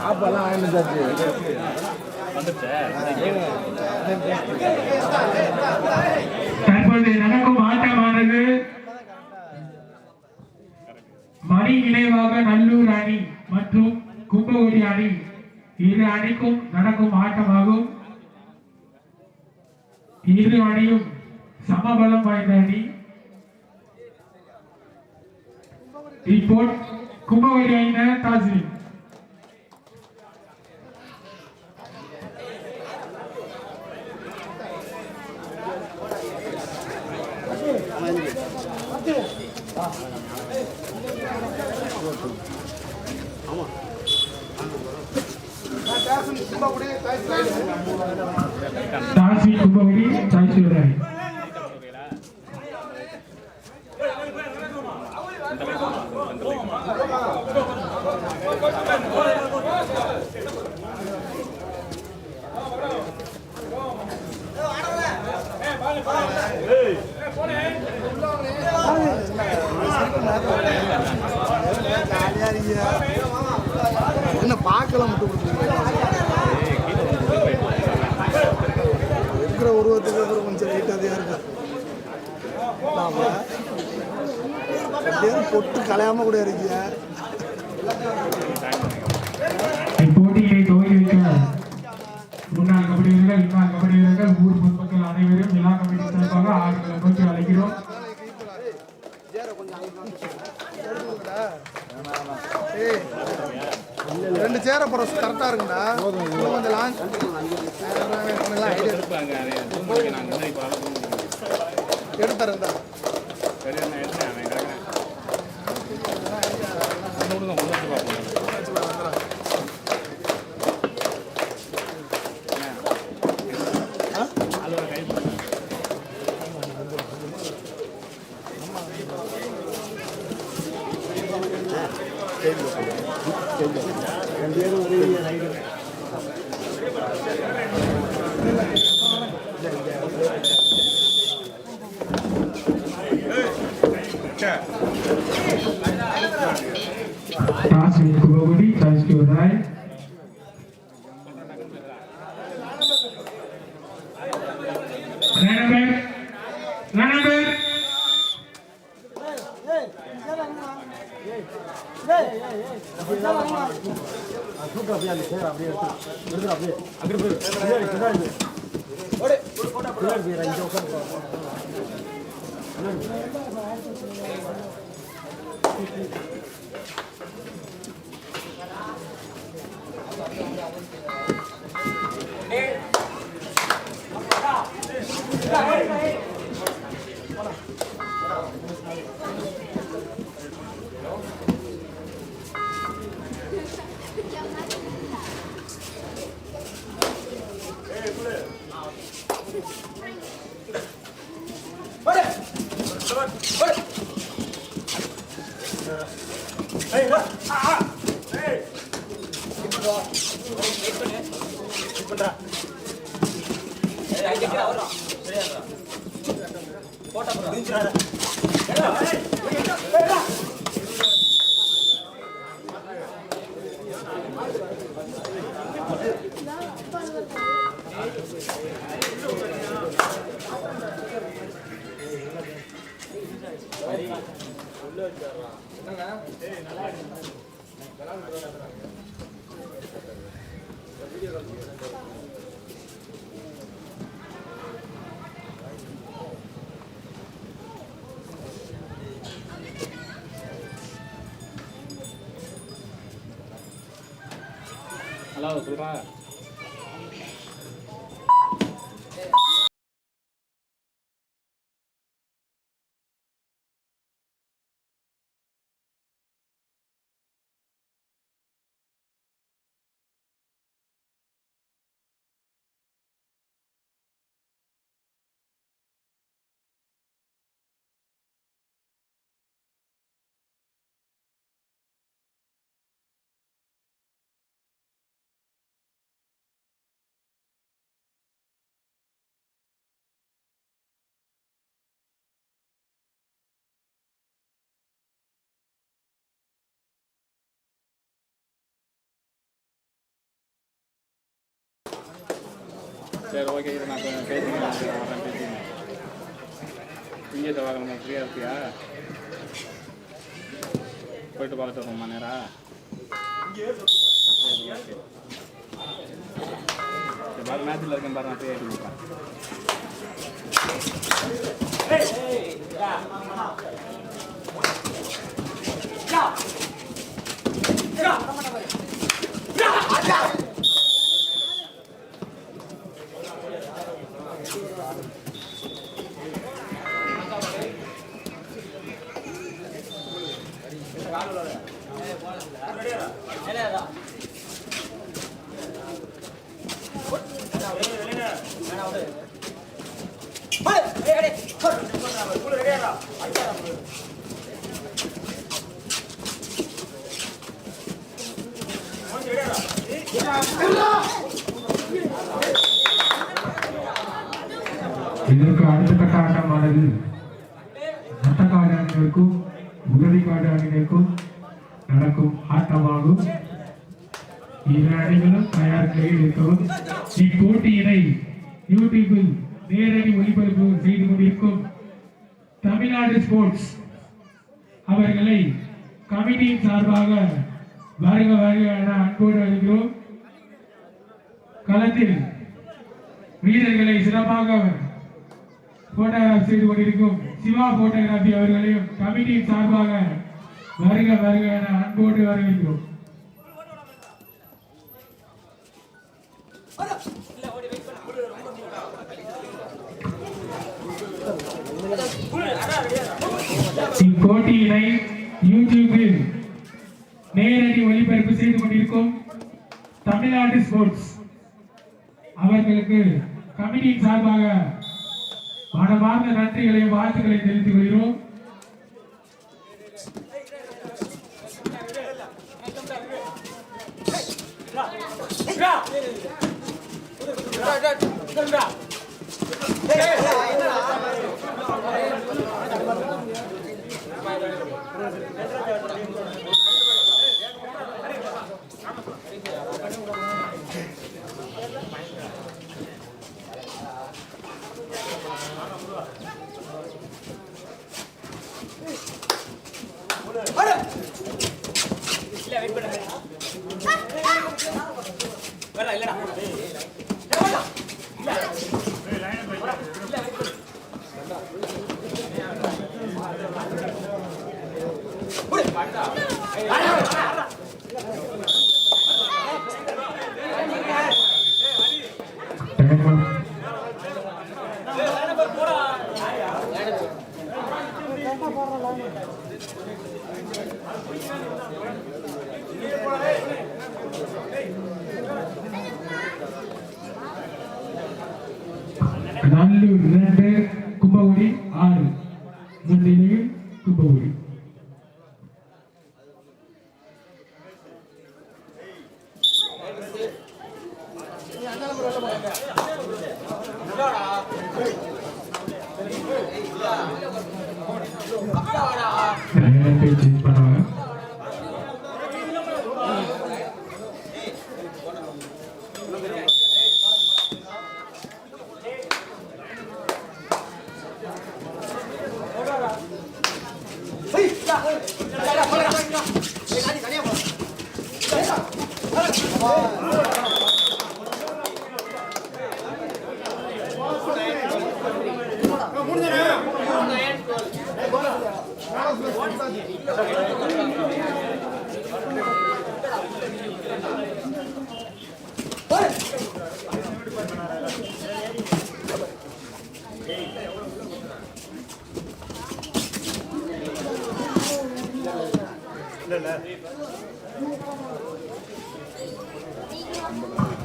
ஆப்பெல்லாம் வாங்கிட்டு தற்போது நடக்கும் ஆட்டமானது மணி நினைவாக நல்லூர் அணி மற்றும் கும்பகோடி அணி இரு அணிக்கும் நடக்கும் ஆட்டமாகும். இரு அணியும் சமபலம் வாய்ந்த அணி. இப்போ கும்பகோடி அணியினர் தாசில் தாசி கும்பகோடி தாய்சூர் அணி என்ன பார்க்கலாம் மட்டும் இருக்கிற உருவத்துக்கு அப்புறம் கொஞ்சம் லைட் அதிகம் இருக்கு பொட்டு கலையாம கூட இருக்கீங்க ரெண்டு சேர போற கரெக்டா இருக்குண்ணா கொஞ்சம் லாங் எடுத்துறேன் 橋光信大志兄弟重要问。சரி ஓகே இது நான் கொஞ்சம் நான் வரேன் பேசிக்கிறேன் இங்கே செவ்வாய்க்கிழமை ஃப்ரீயாக இருக்கியா போயிட்டு பார்த்துட்டு வருவோம்மா நேரா சரி ஓகே சரி பாரு மேட்ச்சில் இருக்கேன் பாரு நான் ஃப்ரீ Yeah! கொடுப்பேன் இதற்கு அடுத்த கட்ட ஆட்டமானது நட்டக்காடு அணியினருக்கும் உதவிக்காடு அணியினருக்கும் நடக்கும் ஆட்டமாகும் இரு அணிகளும் தயார் நிலையில் இருக்கவும் இப்போட்டியினை யூடியூபில் நேரடி ஒளிபரப்பு செய்து கொண்டிருக்கும் தமிழ்நாடு ஸ்போர்ட்ஸ் அவர்களை கமிட்டியின் சார்பாக வருக வருக என அன்போடு வருகிறோம் களத்தில் வீரர்களை சிறப்பாக போட்டோகிராஃப் செய்து கொண்டிருக்கும் சிவா போட்டோகிராஃபி அவர்களையும் கமிட்டியின் சார்பாக வருக வருக என அன்போடு வரவேற்கிறோம். இப்போட்டியினை யூடியூபில் நேரடி ஒளிபரப்பு செய்து கொண்டிருக்கும் தமிழ்நாடு ஸ்போர்ட்ஸ் அவர்களுக்கு கமிட்டியின் சார்பாக மனமார்ந்த நன்றிகளையும் வாழ்த்துக்களை தெரிவித்துக் கொள்கிறோம். Yeah. Thank you. நல்லூர் இரண்டு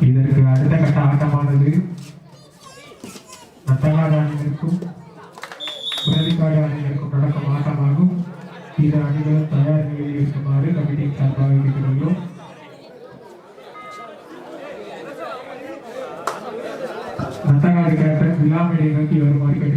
இதற்கு அடுத்த கட்ட ஆட்டமானது நத்தங்காடு அணியினருக்கும் பிரதிக்காடு அணியினருக்கும் நடக்கும் ஆட்டமாகும் இரு அணிகளும் தயார் நிலையில் இருக்குமாறு கமிட்டி சார்பாக கேட்டுக்கொள்கிறோம் நத்தங்காடு கேப்டன் விழாமேடை நோக்கி வருமாறு கேட்டுக்கொள்கிறோம்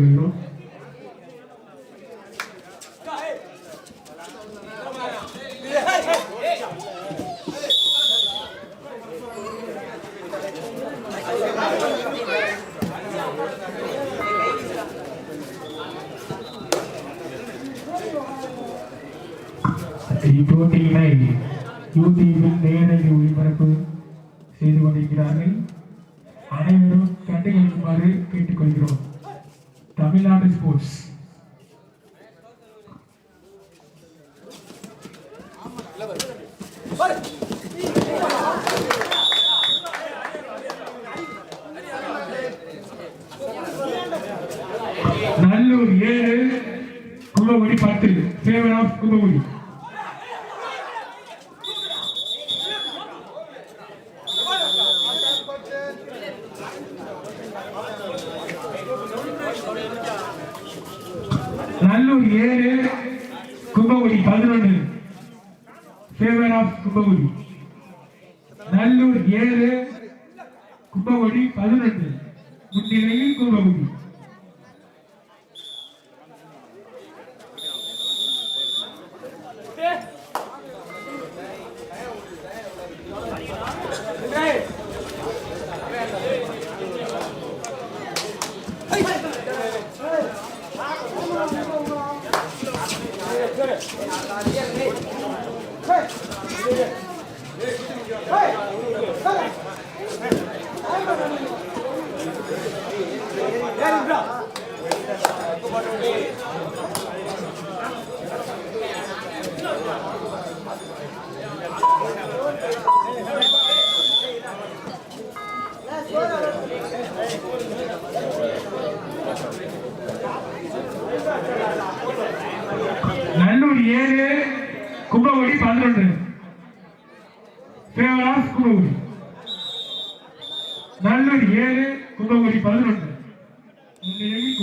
இப்போட்டியினை யூடியூபில் நேரடி ஒளிபரப்பு செய்து கொண்டிருக்கிறார்கள். அனைவரும் கண்டுகளிக்குமாறு கேட்டுக்கொள்கிறோம். தமிழ்நாடு ஸ்போர்ட்ஸ் நல்லூர் ஏழு கும்பகுடி பத்து ஃபேவர் ஆஃப் கும்பகுடி நல்லூர் ஏழு கும்பகுடி பதினொன்று. Favour of Kumbakudi Hey! Nallur ஏழு கும்பகோடி பதினொன்று ஃபேவர் ஆஃப் நல்லூர் ஏழு கும்பகோடி பதினொன்று முன்னிலையில்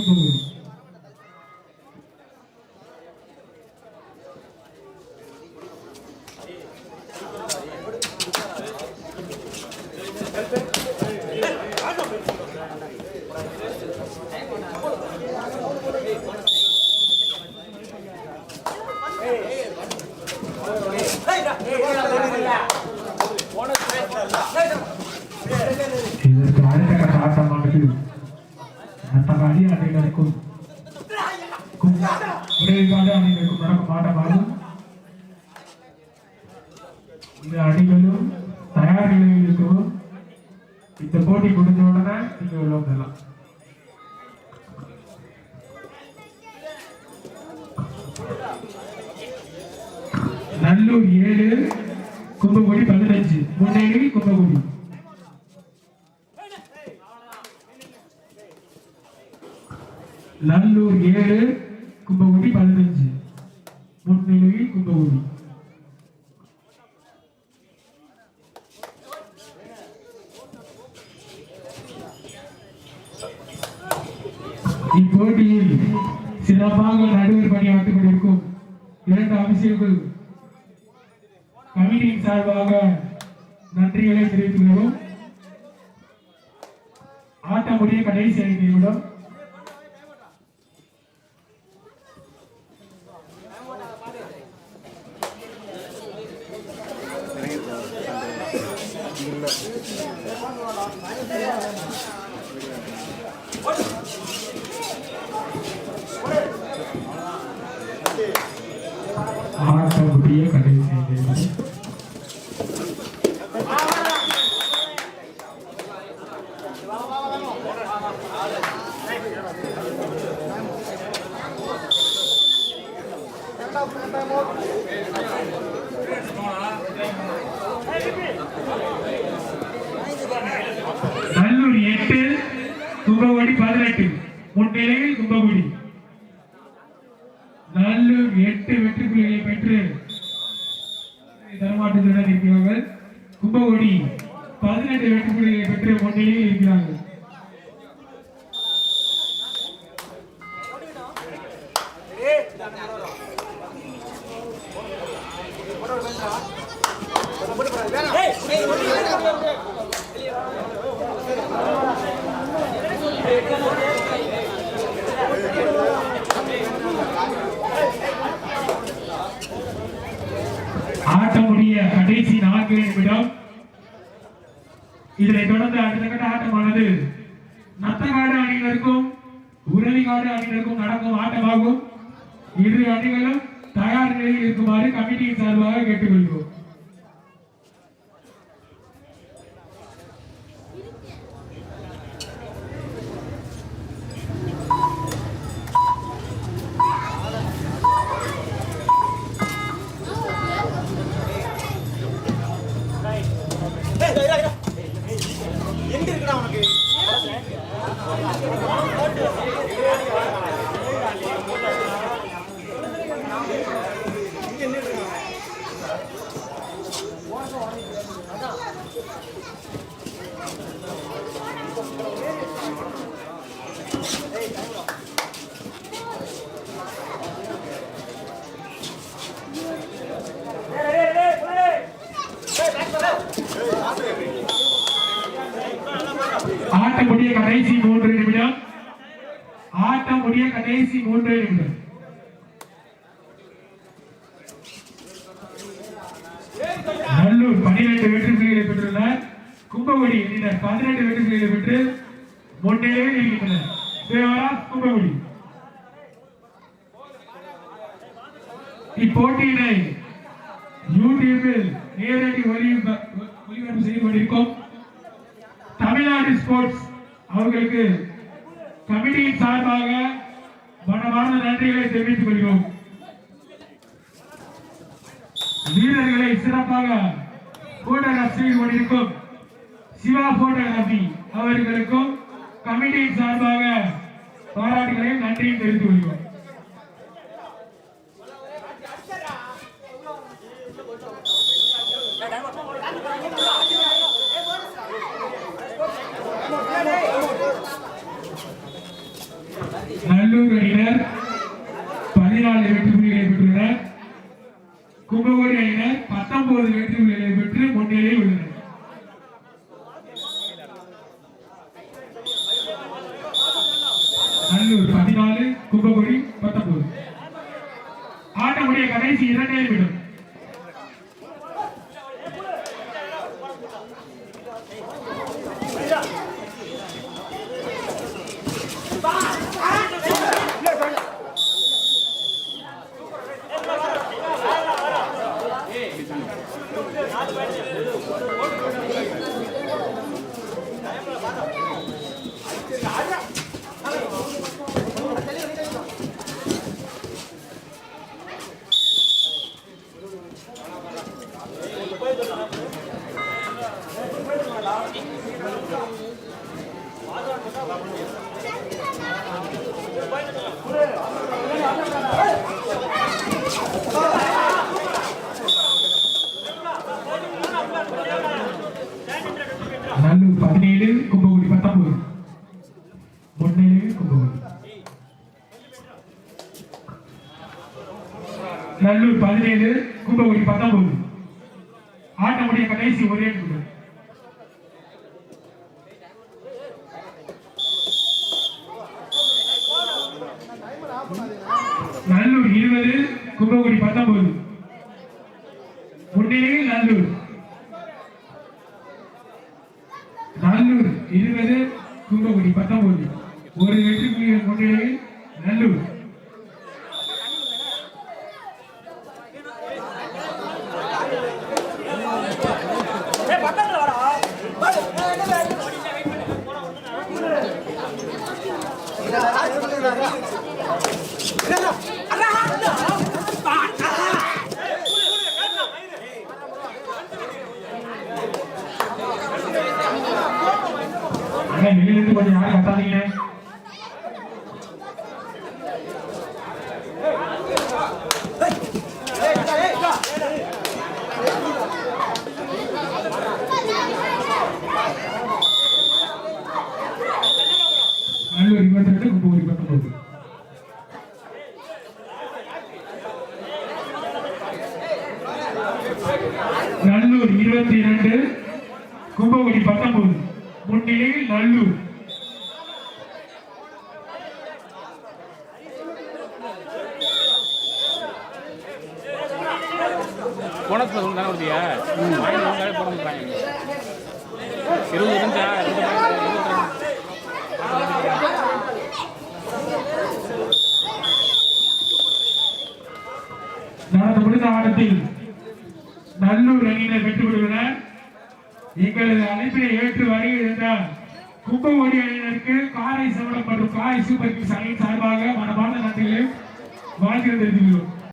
இதற்கு அடுத்த கட்ட ஆட்டமானது அத்தகாடி அணிகளுக்கும் விரைவாக அணிகளுக்கும் நடக்கும் ஆட்டமாகும் இது அணிகளும் தயார் நிலையில் இருக்கவும் இந்த போட்டி முடிஞ்ச உடனே நீங்க உள்ள வந்துடலாம். நல்லூர் ஏழு கும்பகுடி பதினஞ்சு. முன்னேறி கும்பகுடி நல்லூர் ஏழு கும்பகுடி பதினஞ்சு. முன்னிலையில் கும்பகுடி இப்போட்டியில் சிறப்பாக நடுவர் பணியாற்றிக் கொண்டிருக்கும் இரண்டு அமைச்சர்கள் கமிட்டியின் சார்பாக நன்றிகளை தெரிவித்துள்ளோம் ஆட்டம் முடிய கடைசி ஐந்து நிமிடம் ஆட்டம் முடிய கடைசி ஐந்து நிமிடம் நல்லூர் எட்டு கும்பகுடி பதினெட்டு முன்னிலையில் கும்பகுடி நல்லூர் எட்டு வெற்றி புள்ளிகளை பெற்று தரமாற்றத்துடன் இருக்கிறார்கள் கும்பகுடி பதினெட்டு வெற்றி புள்ளிகளை பெற்று முன்னிலையில் இருக்கிறார்கள் ஆட்டமுடைய கடைசி நான்கு நிமிடம். இதனைத் தொடர்ந்து அடுத்த கட்ட ஆட்டமானது நத்தகாடு அணியினருக்கும் உறவிகாடு அணியினருக்கும் நடக்கும் ஆட்டமாகும். இரு அணிகளும் தயார் நிலையில் இருக்குமாறு கமிட்டியின் சார்பாக கேட்டுக்கொள்கிறோம். இப்போட்டியினை யூடியூபில் நேரடி ஒளிப- ஒளிபரப்பு செய்யப்பட்டிருக்கும் தமிழ்நாடு ஸ்போர்ட்ஸ் அவர்களுக்கு கமிட்டியின் சார்பாக மனமான நன்றிகளை தெரிவித்துக் கொள்கிறோம். வீரர்களை சிறப்பாக போட்டோகிராஃப் செய்து கொண்டிருக்கும் சிவா போட்டோகிராபி அவர்களுக்கும் கமிட்டியின் சார்பாக பாராட்டுகளையும் நன்றியும் தெரிவித்துக் கொள்கிறோம் நல்லூர் அணியினர் பதினாலு வெற்றி புள்ளிகளை பெற்றுள்ளனர் கும்பகோணி அணியினர் பத்தொன்பது வெற்றி புள்ளிகளை பெற்று முன்னிலையில் உள்ளனர் நல்லூர் பதினாலு கும்பகோணி பத்தொன்பது. ஆட்டமுடைய கடைசி இரண்டே நிமிடம் நல்லூர் பதினேழு கும்பகோணி பத்தொன்பது முன்னிலையில் கும்பகோணி நல்லூர் பதினேழு கும்பகோணி பத்தொன்பது ஆட்டமுடைய கடைசி ஒரே நிமிடம் நல்லூர் இருபது கும்பகோணி பத்தொன்பது முன்னிலையில் நல்லூர் நல்லூர் இருபது கும்பகுடி பத்தொன்பது ஒரு வெற்றி புள்ளிகள் முன்னிலையில் நல்லூர் அண்ணா வெளியிலிருந்து கொஞ்சம் யாரும் கத்தாதீங்க நல்லூர் இருபத்தி ரெண்டு கும்பகோணி பத்தொன்பது நல்லூர் இருபத்தி இரண்டு கும்பகோணி முன்னிலையில் நல்லூர்.